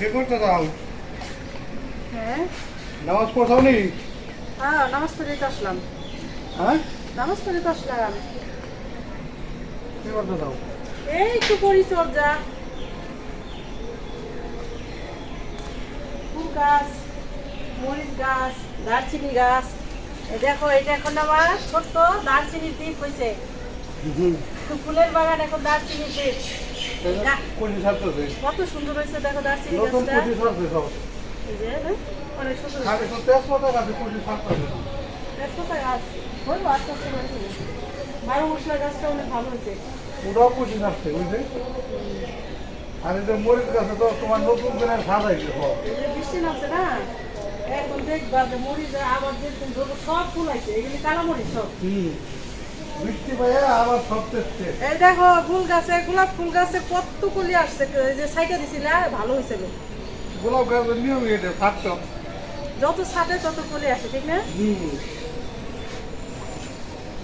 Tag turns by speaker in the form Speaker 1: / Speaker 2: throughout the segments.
Speaker 1: কে করতে দাও।
Speaker 2: হ্যাঁ?
Speaker 1: নামাজ পড়াও নি
Speaker 2: হ্যাঁ নামাজ পড়ে তো আসলাম।
Speaker 1: হ্যাঁ?
Speaker 2: নামাজ পড়ে তো আসলাম।
Speaker 1: কে করতে দাও?
Speaker 2: এই একটু পরিচর্যা। ফুল গাছ মরিচ গাছ দারচিনি গাছ। দেখো এটা এখন আমার ছোট্ট দারচিনির দ্বীপ হয়েছে ফুলের বাগান এখন দারচিনি দ্বীপ কত সুন্দর হয়েছে দেখো
Speaker 1: নতুন
Speaker 2: গাছটা। এই যে, হ্যাঁ, অনেক সুন্দর
Speaker 1: তেজপাতা গাছে
Speaker 2: বলব আস্তে আস্তে বারো মশলা গাছটা অনেক ভালো হয়েছে।
Speaker 1: ওটাও কোটি ছাড়ছে বুঝলে আর এই যে মরিচ গাছে তো তোমার নতুন করে সাজাইছে সব।
Speaker 2: এই যে বৃষ্টি নামছে না? এখন দেখবা যে মরিচ আবার ধরবো সব ফুল আছে এগুলি কালা মরিচ সব।
Speaker 1: বৃষ্টি পাইয়া আবার সব তেজছে
Speaker 2: এই দেখো ফুল গাছে গোলাপ ফুল গাছে কত কলি আসছে যে সাইডে দিছিলে ভালো হয়েছে গো।
Speaker 1: গোলাপ গাছের নিয়ম এটা থাকতো
Speaker 2: যত ছাটে তত কলি আসে ঠিক না?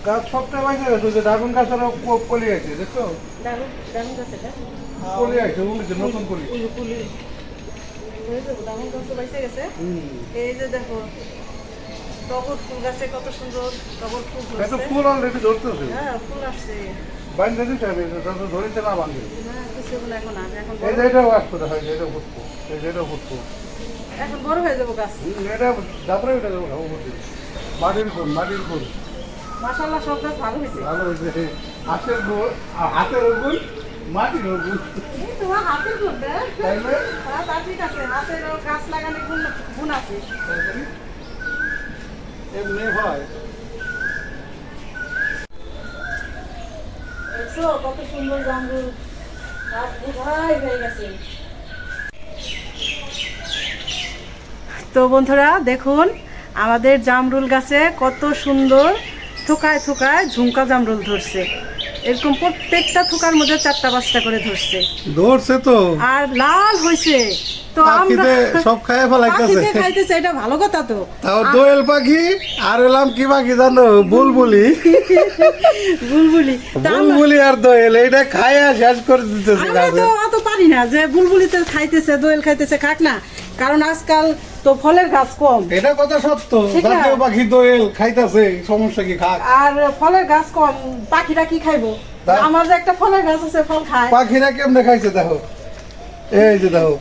Speaker 1: গাছ সবটা বাইরে গেছে যে ড্রাগন গাছেরও ক- কলি আছে দেখছ?
Speaker 2: দারুণ দারুণ গাছ
Speaker 1: কলি আছে নতুন কলি।
Speaker 2: কুলি। দারুণ গাছ বাইসে গেছে। এই যে দেখো টগর ফুল গাছে কত সুন্দর টগর ফুল
Speaker 1: ফুল অলরেডি ধরতেছে।
Speaker 2: হ্যাঁ ফুল আসছে।
Speaker 1: বাইন্দে দিতে হবে যত ধরেছে না বান্ধে
Speaker 2: না কিছু না এখন আর এখন
Speaker 1: এই যে এটাও আসতো দেখা যায় এটা ফুটবো এই যে এটাও ফুটবো
Speaker 2: এখন বড় হয়ে যাব গাছ।
Speaker 1: এটা এটা যাব খাব মাটির ফুল মাটির ফুল।
Speaker 2: মাসাল্লাহ সব গাছ ভালো হয়েছে।
Speaker 1: ভালো হয়েছে। হাতের গুণ হাতের গুণ মাটির
Speaker 2: এই তোমার হাতের
Speaker 1: তাই না?
Speaker 2: হ্যাঁ, ঠিক আছে হাতের গাছ লাগালে গুণ গুণ আছে।
Speaker 1: এমনি হয়।
Speaker 2: কত সুন্দর জামরুল। গাছ বোঝাই হয়ে গেছে। তো বন্ধুরা দেখুন আমাদের জামরুল গাছে কত সুন্দর থোকায় থোকায় ঝুমকা জামরুল ধরছে। এরকম প্রত্যেকটা থোকার মধ্যে চারটা পাঁচটা করে ধরছে।
Speaker 1: ধরছে তো।
Speaker 2: আর লাল হয়েছে। তো আমরা
Speaker 1: সব খায় ফেলাইতেছে।
Speaker 2: খাইতেছে এটা ভালো কথা তো।
Speaker 1: তাও দোয়েল পাখি আর এলাম কি পাখি জানো? বুলবুলি।
Speaker 2: বুলবুলি।
Speaker 1: বুলবুলি আর দোয়েল এইটা খায়া শেষ করে দিতেছে
Speaker 2: আমরা তো অত পারি না যে বুলবুলিতে খাইতেছে দোয়েল খাইতেছে খাক না। কারণ আজকাল তো ফলের গাছ কম।
Speaker 1: এটা কথা সত্য। জাতীয় পাখি দোয়েল খাইতেছে সমস্যা কি খাক?
Speaker 2: আর ফলের গাছ কম পাখিরা কি খাইবো? আমার যে একটা ফলের গাছ আছে ফল খায়।
Speaker 1: পাখিরা কেমনে খাইছে দেখো? এই যে দেখো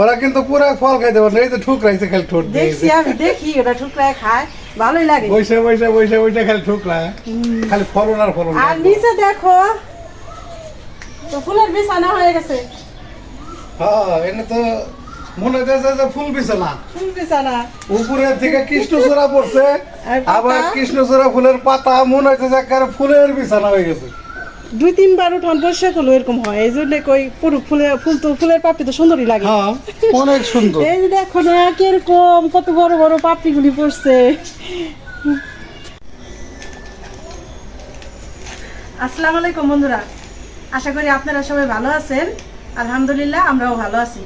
Speaker 1: ওরা কিন্তু পুরো ফল খাইতে পারে এই তো ঠুকরাইছে খালি ঠোঁট দিয়ে
Speaker 2: দেখছি আমি দেখি ওটা ঠুকরায় খায় ভালোই লাগে।
Speaker 1: বৈশা বৈশা বৈশা বৈশা খালি ঠুকরা খালি ফলন আর ফলন
Speaker 2: আর নিচে দেখো তো ফুলের বিছানা হয়ে গেছে।
Speaker 1: হ্যাঁ এনে তো মনে হইতেছে যে ফুল বিছানা।
Speaker 2: ফুল বিছানা।
Speaker 1: উপরে থেকে কৃষ্ণচূড়া পড়ছে আবার কৃষ্ণচূড়া ফুলের পাতা মনে হইতেছে একেবারে ফুলের বিছানা হয়ে গেছে।
Speaker 2: দুই তিনবার উঠান বসে করল এরকম হয় এই জন্য কই পুরো ফুলের ফুল তো ফুলের পাপড়ি তো সুন্দরই লাগে।
Speaker 1: হ্যাঁ অনেক সুন্দর।
Speaker 2: এই যে দেখো না কীরকম কত বড় বড় পাপড়িগুলি পড়ছে। আসসালামু আলাইকুম বন্ধুরা আশা করি আপনারা সবাই ভালো আছেন। আলহামদুলিল্লাহ আমরাও ভালো আছি।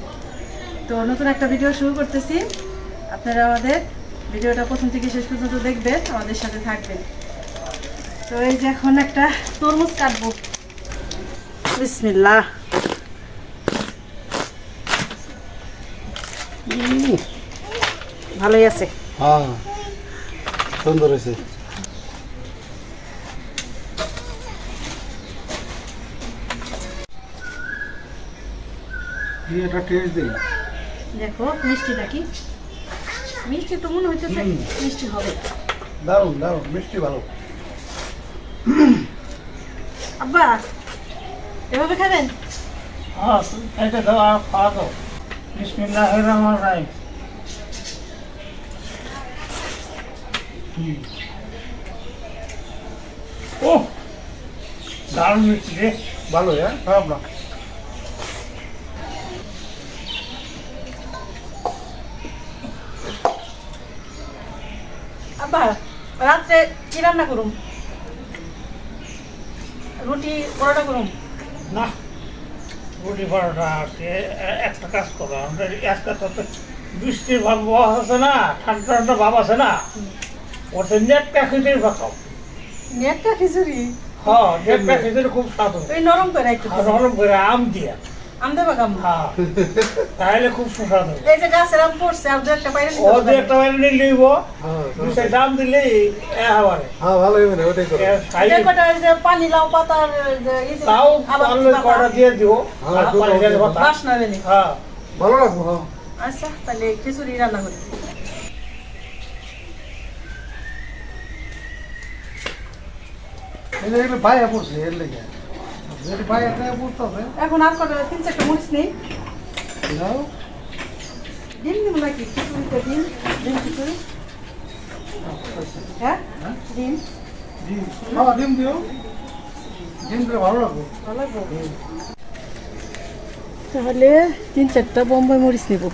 Speaker 2: তো নতুন একটা ভিডিও শুরু করতেছি। আপনারা আমাদের ভিডিওটা প্রথম থেকে শেষ পর্যন্ত দেখবেন আমাদের সাথে থাকবেন। তো এই যে এখন একটা তরমুজ কাটবো। বিসমিল্লাহ। ভালোই আছে।
Speaker 1: হ্যাঁ সুন্দর হয়েছে। এটা টেস্ট দিই।
Speaker 2: দেখো মিষ্টিটা কি? মিষ্টি তো মনে হইতেছে। মিষ্টি হবে।
Speaker 1: দারুণ দারুণ মিষ্টি ভালো।
Speaker 2: আব্বা এভাবে খাবেন?
Speaker 3: হ্যাঁ এটা দাও আর খাওয়া দাও। বিসমিল্লাহ রহমান রাহিম। ও দারুণ মিষ্টি রে।
Speaker 1: ভালো হ্যাঁ? খারাপ না।
Speaker 2: আব্বা রাত্রে কি রান্না করুম? রুটি পরোটা করুম?
Speaker 3: না রুটি পরোটা আছে একটা কাজ করো আমরা একটা তো বৃষ্টির ভাব বাস আছে না ঠান্ডা ঠান্ডা ভাব আছে না ওতে নেটটা খিচুড়ি পাকাও
Speaker 2: একটা খিচুড়ি
Speaker 3: হ্যাঁ নেটটা খিচুড়ি খুব স্বাদ হয়।
Speaker 2: ওই নরম করে একটু
Speaker 3: নরম করে আম দিয়া।
Speaker 2: আমদে বাগাম
Speaker 3: হ্যাঁ। তাহলে খুব সুস্বাদু।
Speaker 2: এই যে গাছের আম পড়ছে আর দু একটা বাইরে
Speaker 3: ও দু একটা বাইরে নিয়ে লইব।
Speaker 1: হ্যাঁ
Speaker 3: দাম দিলেই এ হবারে
Speaker 1: হ্যাঁ ভালো হবে না ওটাই করো।
Speaker 3: এ
Speaker 2: কটা যে পানি লাউ পাতার
Speaker 3: তাও কটা দিয়ে দিও
Speaker 1: হ্যাঁ,
Speaker 3: আর
Speaker 1: দুটো
Speaker 3: পানি দিয়ে দেবো তা।
Speaker 2: বাসনা বেনি
Speaker 3: হ্যাঁ।
Speaker 1: ভালো রাখব হ্যাঁ।
Speaker 2: আচ্ছা তাহলে খিচুড়ি রান্না করি।
Speaker 1: এই যে এগুলো বাইরে পড়ছে এর লেগে।
Speaker 2: এখন আর কটা তিন চারটা মরিচ নেই।
Speaker 1: নাও
Speaker 2: ডিম দিব নাকি? খিচুড়িতে ডিম ডিম খিচুড়ি। হ্যাঁ? ডিম।
Speaker 1: ডিম। দিও। ডিম দিলে ভালো রাখব
Speaker 2: ভালো লাগবে? তাহলে তিন চারটা বোম্বাই মরিচ নেব।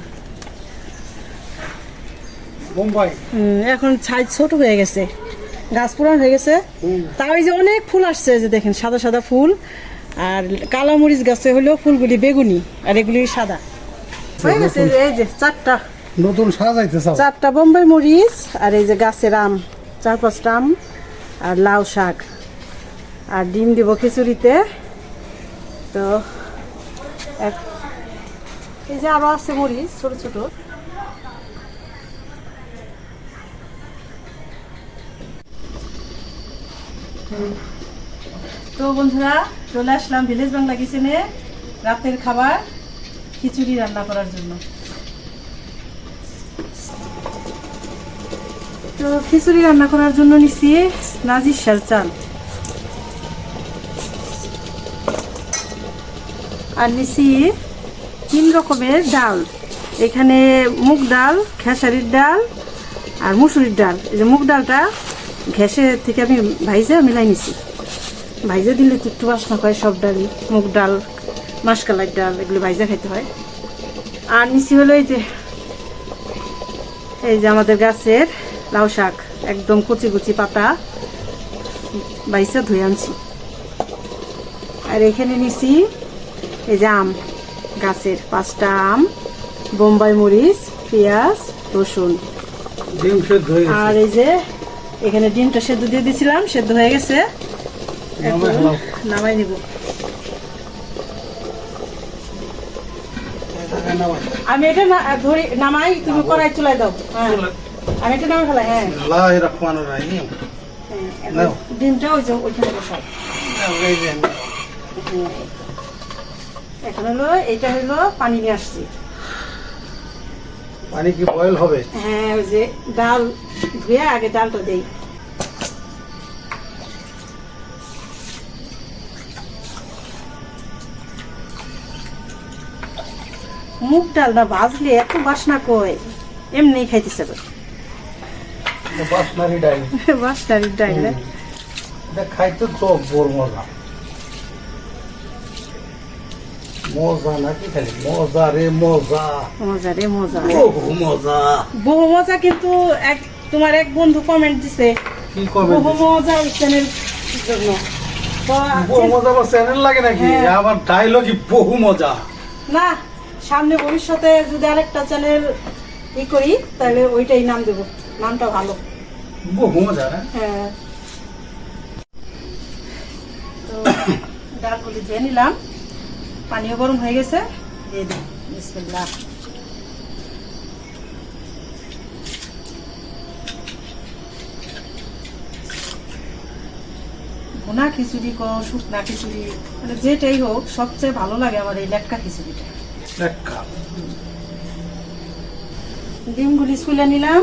Speaker 1: বোম্বাই?
Speaker 2: এখন সাইজ ছোট হয়ে গেছে। গাছ পুরান হয়ে গেছে। তাও এই যে অনেক ফুল আসছে যে দেখেন সাদা সাদা ফুল। আর কালা মরিচ গাছে হলেও ফুলগুলি বেগুনি আর এগুলি সাদা। হয়ে গেছে এই যে- চারটা।
Speaker 1: নতুন সাজাইতে চাও
Speaker 2: চারটা বোম্বাই মরিচ আর এই যে গাছের আম চার পাঁচটা আম আর লাউ শাক। আর ডিম দিব খিচুড়িতে। তো এক এই যে আরও আছে মরিচ ছোট ছোট। তো বন্ধুরা, চলে আসলাম ভিলেজ বাংলা কিচেনে রাতের খাবার, খিচুড়ি রান্না করার জন্য। তো খিচুড়ি রান্না করার জন্য নিছি নাজির শাল চাল। আর নিছি তিন রকমের ডাল। এখানে মুগ ডাল, খেসারির ডাল আর মুসুরির ডাল। এই যে মুগ ডালটা ঘ্যাসে থেকে আমি ভাইজে মিলাই নিছি। ভাইজে দিলে একটু বাসনা হয় সব ডালই মুগ ডাল মাসকালার ডাল এগুলো ভাইজা খাইতে হয়। আর নিচি হলো এই যে এই যে আমাদের গাছের লাউ শাক একদম কুচি কুচি পাতা বাইসা ধুয়ে আনছি। আর এখানে নিছি এই যে আম গাছের পাঁচটা আম বোম্বাই মরিচ পেঁয়াজ রসুন। আর এই যে এখানে ডিমটা সেদ্ধ দিয়ে দিয়েছিলাম সেদ্ধ হয়ে গেছে।
Speaker 1: নামাই।
Speaker 2: নিব। আমি এটা ধরি নামাই তুমি কড়াই চুলাই দাও। হ্যাঁ। আমি এটা নামাই ফেলাই হ্যাঁ। হ্যাঁ। ডিমটা ওই যে ওইখানে বসাও। হ্যাঁ। এখন হলো এটা হলো পানি নিয়ে আসছি।
Speaker 1: পানি কি বয়েল হবে?
Speaker 2: হ্যাঁ ওই যে ডাল ধুয়ে আগে ডালটা দেই। মুগ ডালটা ভাজলে এত বাসনা কই এমনি খাইতেছে
Speaker 1: বাসনারি ডাইল
Speaker 2: বাসনারির ডাল
Speaker 1: এটা খাইতে চোখ বড় মজা। মজা নাকি খালি? মজা রে মজা।
Speaker 2: মজা রে মজা।
Speaker 1: বহু মজা।
Speaker 2: বহু মজা কিন্তু এক তোমার এক বন্ধু কমেন্ট দিছে
Speaker 1: কি করবে
Speaker 2: বহু মজা চ্যানেল জন্য।
Speaker 1: বহু মজা আবার চ্যানেল লাগে নাকি?
Speaker 2: হ্যাঁ।
Speaker 1: আবার ডাইলগই বহু মজা।
Speaker 2: না সামনে ভবিষ্যতে যদি আরেকটা চ্যানেল ই করি তাহলে ওইটাই নাম দেব। নামটা ভালো।
Speaker 1: বহু মজা না
Speaker 2: হ্যাঁ। তো ডালগুলি দিয়ে নিলাম। পানিও গরম হয়ে গেছে। দিয়ে দিই বিসমিল্লাহ। ভুনা খিচুড়ি কো শুকনা খিচুড়ি মানে যেটাই হোক সবচেয়ে ভালো লাগে আমার এই লেটকা খিচুড়িটা।
Speaker 1: দেখা
Speaker 2: ডিমগুলি স্কুলে নিলাম।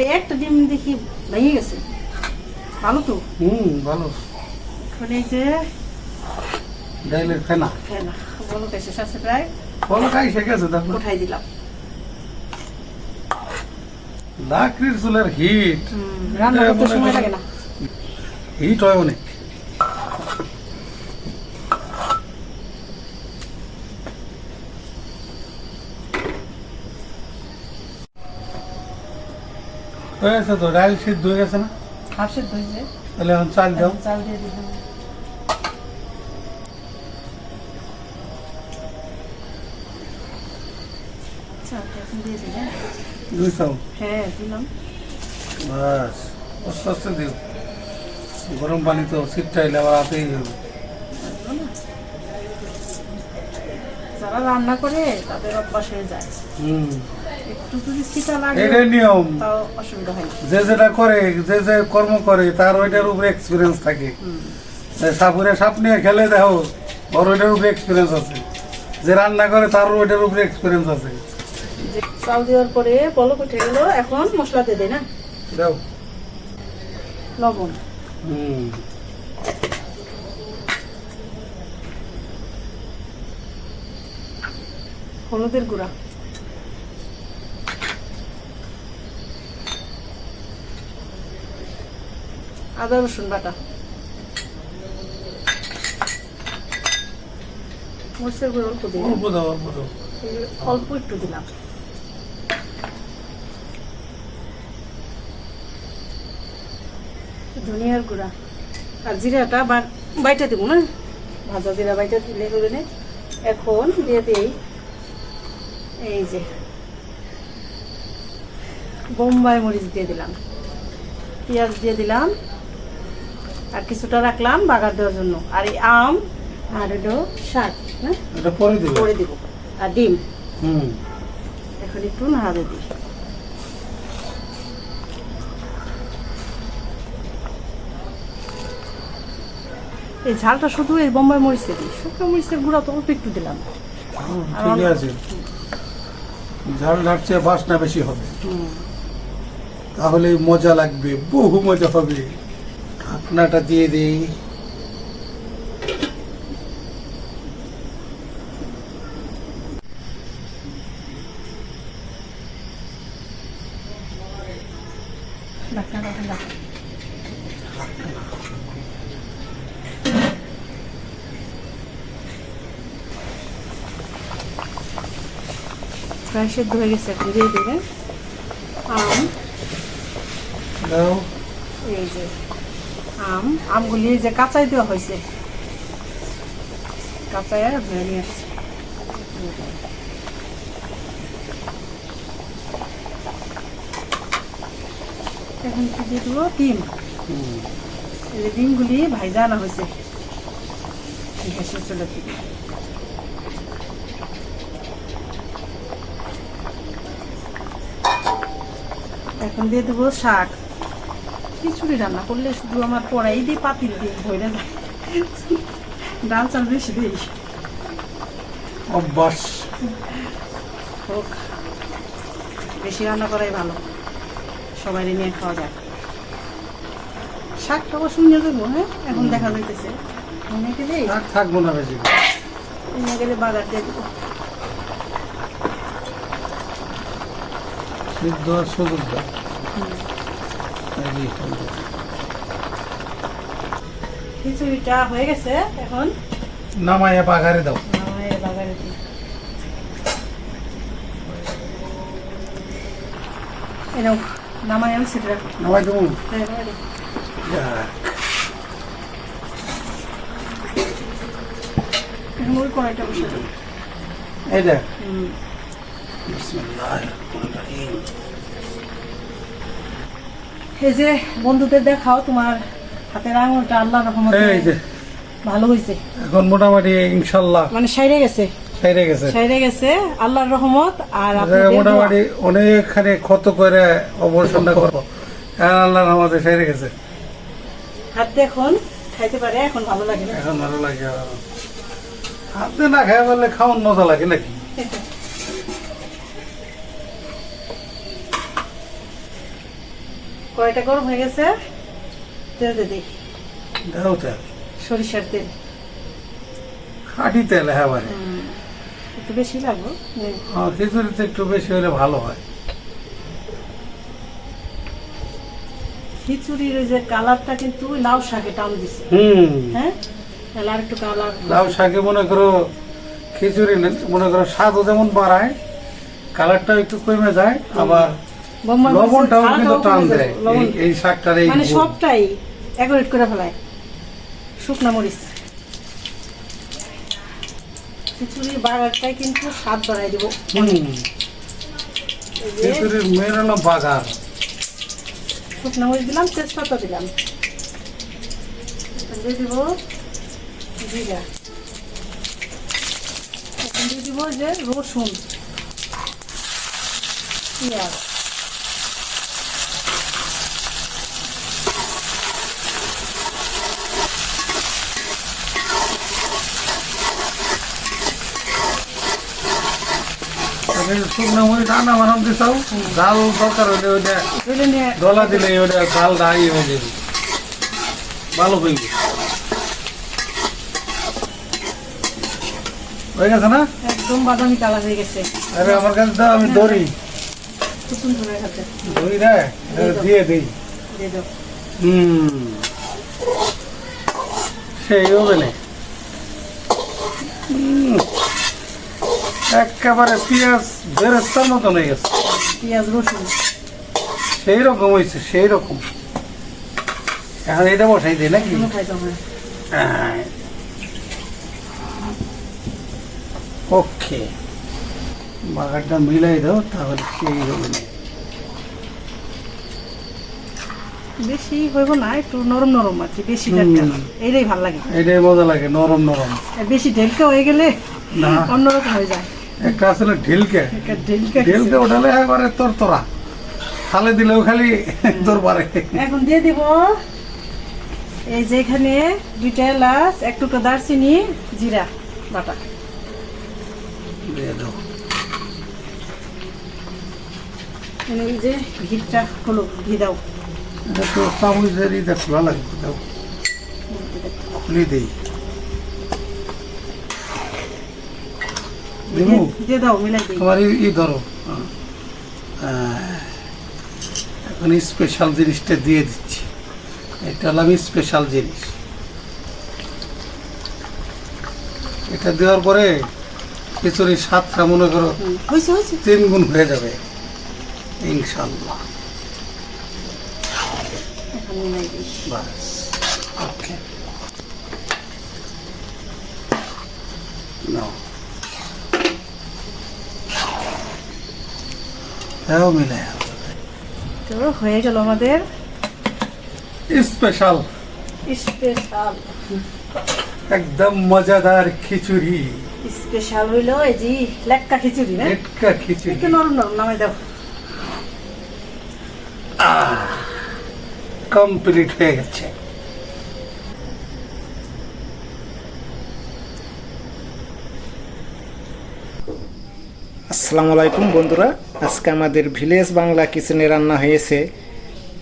Speaker 2: এই একটা ডিম দেখি ভেঙে গেছে। ভালো তো?
Speaker 1: হুম ভালো।
Speaker 2: এখন এই যে
Speaker 1: ডাইলের ফেনা।
Speaker 2: ফেনা। প্রায়?
Speaker 1: দেখো
Speaker 2: উঠাই দিলাম।
Speaker 1: লাকড়ির চুলের হিট।
Speaker 2: রান্না করতে সময় লাগে না।
Speaker 1: হিট হয় অনেক। হয়েছে তো ডাইল সিদ্ধ হয়ে গেছে না?
Speaker 2: হাফ সেদ্ধ হয়েছে।
Speaker 1: তাহলে এখন চাল দাও।
Speaker 2: চাল দিয়ে দিলাম। হ্যাঁ দিলাম
Speaker 1: বাস আস্তে আস্তে দিও গরম পানি তো শীতটা এলে আবার হাতেই হবে
Speaker 2: যারা রান্না করে তাদের অভ্যাস হয়ে যায়
Speaker 1: হুম
Speaker 2: একটু যদি শীতা লাগে
Speaker 1: এটাই নিয়ম
Speaker 2: তাও অসুবিধা হয়
Speaker 1: যে যেটা করে যে যে কর্ম করে তার ওইটার উপরে এক্সপিরিয়েন্স থাকে সাপুরে সাপ নিয়ে খেলে দেখো ওর ওইটার উপরে এক্সপিরিয়েন্স আছে যে রান্না করে তার ওইটার উপরে এক্সপিরিয়েন্স আছে
Speaker 2: চাল দেওয়ার পরে পলক উঠে গেল এখন মশলা দিয়ে দেয় না?
Speaker 1: দাও।
Speaker 2: লবণ।
Speaker 1: হুম।
Speaker 2: হলুদের গুঁড়া। আদা রসুন বাটা। মরিচের গুঁড়ো অল্প দিলাম।
Speaker 1: অল্প
Speaker 2: একটু দিলাম। ধনিয়ার গুঁড়া। আর জিরাটা বা বাইটা দিব না? ভাজা জিরা বাইটা দিলে না। এখন দিয়ে দিই এই যে বোম্বাই মরিচ দিয়ে দিলাম। পেঁয়াজ দিয়ে দিলাম। আর কিছুটা রাখলাম বাগার দেওয়ার জন্য। আর এই আম আর হলো শাক হ্যাঁ?
Speaker 1: এটা পরে দিবে।
Speaker 2: করে দিব। আর ডিম।
Speaker 1: হুম।
Speaker 2: এখন একটু নাড়াতে দিই। এই ঝালটা শুধু এই বোম্বাই মরিচে দিই শুকনো মরিচের গুঁড়া তো অল্প একটু দিলাম।
Speaker 1: ঠিকই আছে। ঝাল ঝাড়ছে বাসনা বেশি হবে। তাহলে মজা লাগবে বহু মজা হবে। ঢাকনাটা দিয়ে দিই।
Speaker 2: ঢাকনাটা ঠান্ডা। প্রায় সেদ্ধ হয়ে গেছে এখন দিয়ে দেবেন। আম। এই যে আম। আমগুলি যে কাঁচাই দেওয়া হয়েছে। কাঁচাই আর ধরে নিয়ে আসছে। এখন কি দিয়ে দেবো? ডিম। ডিমগুলি ভাইজা আনা হয়েছে। গ্যাসের চুলা এখন দিয়ে দেবো শাক। খিচুড়ি রান্না করলে শুধু আমার পড়াই দিয়ে পাতিল দিয়ে ভরে যায়। ডাল চাল বেশি দিই।
Speaker 1: অভ্যাস।
Speaker 2: হোক বেশি রান্না করাই ভালো। সবাই নিয়ে খাওয়া যায় শাকটা অবশ্য নিয়ে দেবো হ্যাঁ? এখন দেখা যাইতেছে। মনে গেলে
Speaker 1: থাকব না বেশি।
Speaker 2: নিয়ে গেলে বাজার দিয়ে দেবো।
Speaker 1: সিদ্ধ আর সুযোগ
Speaker 2: খিচুড়িটা হয়ে গেছে এখন।
Speaker 1: নামাইয়া পাগারে দাও।
Speaker 2: নামায়ে বাজারে দিই। এরকম নামাই আমি সেটা
Speaker 1: নামাই দেবো।
Speaker 2: হ্যাঁ, দিই। কড়াইটা বসে
Speaker 1: এই দেখ।
Speaker 2: হুম। এই যে বন্ধুদের দেখাও তোমার হাতের আঙুলটা আল্লাহ রহমতে
Speaker 1: এই যে।
Speaker 2: ভালো হয়েছে
Speaker 1: এখন মোটামুটি ইনশাল্লাহ
Speaker 2: মানে সাইরে গেছে।
Speaker 1: সেরে গেছে।
Speaker 2: সাইরে গেছে আল্লাহর রহমত আর আপনাদের
Speaker 1: মোটামুটি অনেকখানি ক্ষত করে অপারেশনটা করব। আল্লাহ আমাদের সেরে গেছে।
Speaker 2: হাতে এখন খাইতে পারে এখন ভালো লাগে
Speaker 1: এখন ভালো লাগে। হাতে না খাই বললে খাওয়ার মজা লাগে নাকি?
Speaker 2: কয়টা গরম হয়ে গেছে? তেল দিয়ে দিই
Speaker 1: দাও তেল।
Speaker 2: সরিষার তেল।
Speaker 1: খাঁটি তেল হ্যাঁ
Speaker 2: একটু বেশি লাগবে? নে।
Speaker 1: খিচুড়িতে একটু বেশি হলে ভালো হয়।
Speaker 2: খিচুড়ির ওই যে কালারটা কিন্তু লাউ শাকে টান দিছে।
Speaker 1: হুম।
Speaker 2: হ্যাঁ? আর একটু কালার।
Speaker 1: লাউ শাকে মনে করো খিচুড়ি মনে করো স্বাদও যেমন বাড়ায় কালারটাও একটু কমে যায় আবার লবণটাও কিন্তু টান দেয়। এই- শাকটার এই
Speaker 2: মানে সবটাই এগারেট করে ফেলায়। শুকনা মরিচ। খিচুড়ির বাগারটাই কিন্তু স্বাদ বাড়াই দেবো।
Speaker 1: হুম।
Speaker 2: এই যে
Speaker 1: খিচুড়ির বাগার।
Speaker 2: শুকনা মরিচ দিলাম তেজপাতা দিলাম। দিয়ে দিব জিরা। এখন দিয়ে দিব দিব যে রসুন। পেঁয়াজ।
Speaker 1: শুকনো মরিচ রান্না বানাম দিছাও ঝাল দরকার হলে ওইটা গলা দিলে ওইটা ঝাল ডাই হয়ে যাবে ভালো হইবে হয়ে গেছে না?
Speaker 2: একদম বাদামি কালার হয়ে গেছে।
Speaker 1: আরে আমার কাছে দাও আমি দড়ি দড়ি রে দিয়ে দিই।
Speaker 2: দিয়ে
Speaker 1: হুম সেই হবে না হুম। একেবারে পেঁয়াজ বেরেস্তার মতন হয়ে গেছে।
Speaker 2: পেঁয়াজ রসুন।
Speaker 1: সেই রকম হয়েছে সেই রকম। এখন এটা বসাই দিই নাকি?
Speaker 2: হবে
Speaker 1: ওকে। বাগারটা মিলাই দাও তাহলে সেই হবে না।
Speaker 2: বেশি হইব না একটু নরম নরম আর কি বেশি। এইটাই ভালো লাগে।
Speaker 1: এটাই মজা লাগে নরম নরম।
Speaker 2: বেশি ঢেলকা হয়ে গেলে অন্যরকম হয়ে যায়।
Speaker 1: একটা আসলে ঢিলকে।
Speaker 2: ঢেলকা
Speaker 1: ওঠালে একবারে তোর তোরা খালে দিলেও খালি তোর পারে
Speaker 2: এখন দিয়ে দিব। এই যে এখানে দুইটা এলাচ এক টুকরো দারচিনি জিরা বাটা।
Speaker 1: দিয়ে দাও।
Speaker 2: এই যে ঘিটা হলো ঘি দাও।
Speaker 1: এটা তো চামচের ইটা খোলা লাগবে দাও। খুলি দেই। তোমার ই- ধরো। হ্যাঁ। এখন স্পেশাল জিনিসটা দিয়ে দিচ্ছি। এটা হলো আমি স্পেশাল জিনিস। এটা দেওয়ার পরে খিচুড়ির স্বাদটা মনে করো তিন গুণ হয়ে যাবে। ইনশাল্লাহ বাস ওকে নাও দাও মিলে
Speaker 2: তো হয়ে গেল আমাদের
Speaker 1: স্পেশাল।
Speaker 2: স্পেশাল।
Speaker 1: একদম মজাদার খিচুড়ি।
Speaker 2: স্পেশাল হইল এই যে লেটকা খিচুড়ি না
Speaker 1: লেটকা খিচুড়ি।
Speaker 2: একটু নরম নরম নামাই দাও।
Speaker 1: কমপ্লিট হয়ে গেছে।
Speaker 4: আসসালামু আলাইকুম বন্ধুরা। আজকে আমাদের ভিলেজ বাংলা কিচেনে রান্না হয়েছে।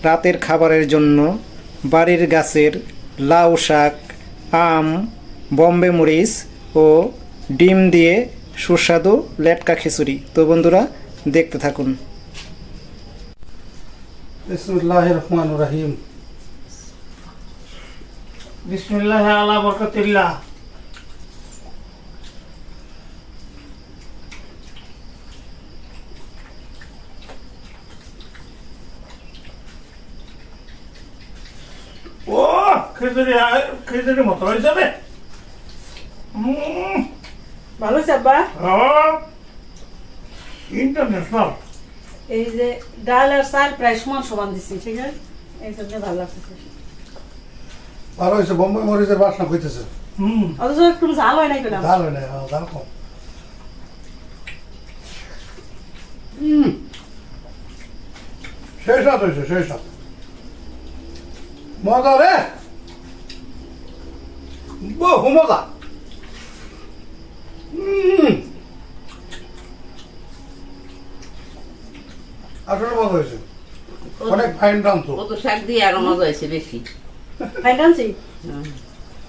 Speaker 4: রাতের খাবারের জন্য বাড়ির গাছের লাউ শাক আম বম্বে মরিচ ও ডিম দিয়ে সুস্বাদু লেটকা খিচুড়ি। তো বন্ধুরা দেখতে থাকুন।
Speaker 1: বিসমুল্লাহ রহমান রাহিম।
Speaker 3: বিসমিল্লাহ আলা বরকতিল্লাহ ও খিচুড়ি খিচুড়ি মতো হয়ে যাবে
Speaker 2: ভালো হয়েছে আব্বা
Speaker 3: ইন্টারন্যাশনাল
Speaker 2: এই যে ডাল আর চাল প্রায় সমান সমান দিচ্ছি ঠিক আছে? এই জন্য ভালো লাগছে
Speaker 1: ভালো হয়েছে বোম্বাই মরিচের বাসনা হইতেছে
Speaker 3: হুম।
Speaker 2: অথচ একটু ঝাল হয় নাই কেন
Speaker 1: ঝাল হয় না হ্যাঁ, ঝাল কম। হুম সেই সাথ হয়েছে সেই সাথ মজা রে? বহু মজা আসলে মজা হয়েছে অনেক ফাইন রাঁধছো
Speaker 5: কত শাক দিয়ে আরও মজা হয়েছে বেশি
Speaker 2: ফাইন আনছি
Speaker 5: হুম,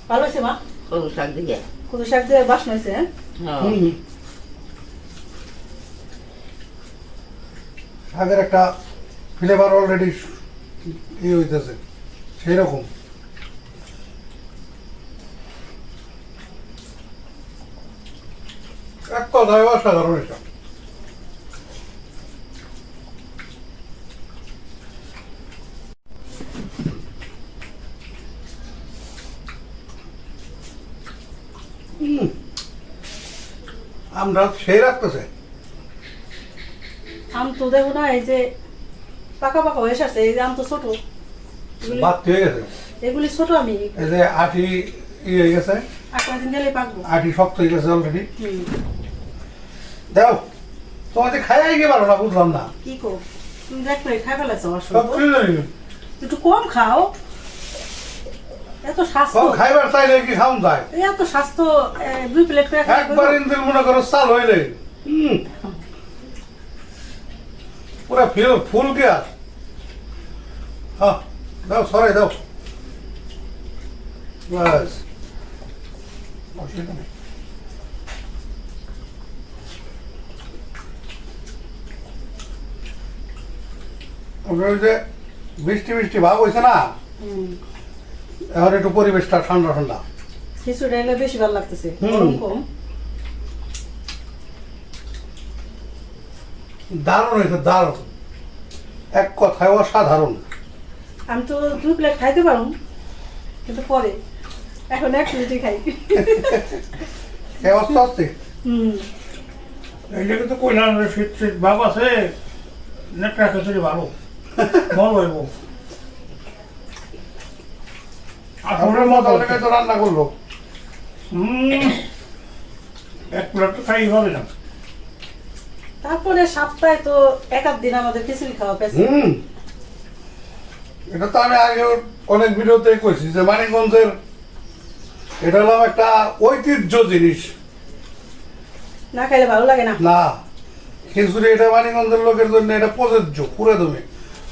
Speaker 2: ভালো হয়েছে মা
Speaker 5: কত শাক দিয়ে
Speaker 2: কত শাক দিয়ে বাসনা হয়েছে হ্যাঁ
Speaker 5: হ্যাঁ।
Speaker 1: শাকের একটা ফ্লেভার অলরেডি ই হইতেছে সেই রকম এক কথায় অসাধারণ এটা। আমরা সেই রাখতেছে
Speaker 2: আম তো দেখো না এই যে পাকা পাকা হয়ে আসছে এই যে আম তো ছোট।
Speaker 1: বাদ হয়ে গেছে।
Speaker 2: এগুলি ছোট আমি।
Speaker 1: এই যে আটি ই হয়ে গেছে। আটি শক্ত হয়ে গেছে অলরেডি। দাও। তোমাকে খাইয়াই গিয়ে পারো না বুঝলাম না।
Speaker 2: কি কো? তুমি দেখ প্লেট খাই ফেলেছো আমার
Speaker 1: সব
Speaker 2: সঙ্গে
Speaker 1: খুলে জানি
Speaker 2: একটু কম খাও। এত স্বাস্থ্য।
Speaker 1: কম খাইবার চাইলে কি খাওন যায়?
Speaker 2: এত স্বাস্থ্য দুই প্লেট করে
Speaker 1: একবার ইন্দির মনে করো চাল হইলে হুম। পুরা ফিল ফুল গিয়া। হ্যাঁ দাও সরাই দাও। বাস অসুবিধা নেই যে বৃষ্টি বৃষ্টি ভাব হয়েছে না? এখন একটু পরিবেশটা ঠান্ডা ঠান্ডা।
Speaker 2: খিচুড়ি এলে বেশি ভালো লাগতেছে। গরম কম।
Speaker 1: দারুণ হয়েছে দারুণ। এক কথায় অসাধারণ।
Speaker 2: আমি তো দুই প্লেট খাইতে পারো কিন্তু পরে। এখন এক প্লেটই খাই।
Speaker 1: অবস্থা হচ্ছে
Speaker 2: হুম।
Speaker 3: এই কিন্তু কইলাম শীত শীত ভাব আছে নেকটা খিচুড়ি ভালো। ভালো হইব
Speaker 1: আপনার মতো অনেকে তো রান্না করল।
Speaker 3: এক প্লেট তো খাই হবে না।
Speaker 2: তারপরে সপ্তাহে তো এক আধ দিন আমাদের খিচুড়ি খাওয়া পেয়েছে।
Speaker 1: হুম এটা তো আমি আগে অনেক ভিডিওতে কইছি যে মানিকগঞ্জের এটা হলো একটা ঐতিহ্য জিনিস।
Speaker 2: না খাইলে ভালো লাগে না।
Speaker 1: না খিচুড়ি এটা মানিকগঞ্জের লোকের জন্য এটা প্রযোজ্য পুরো দমে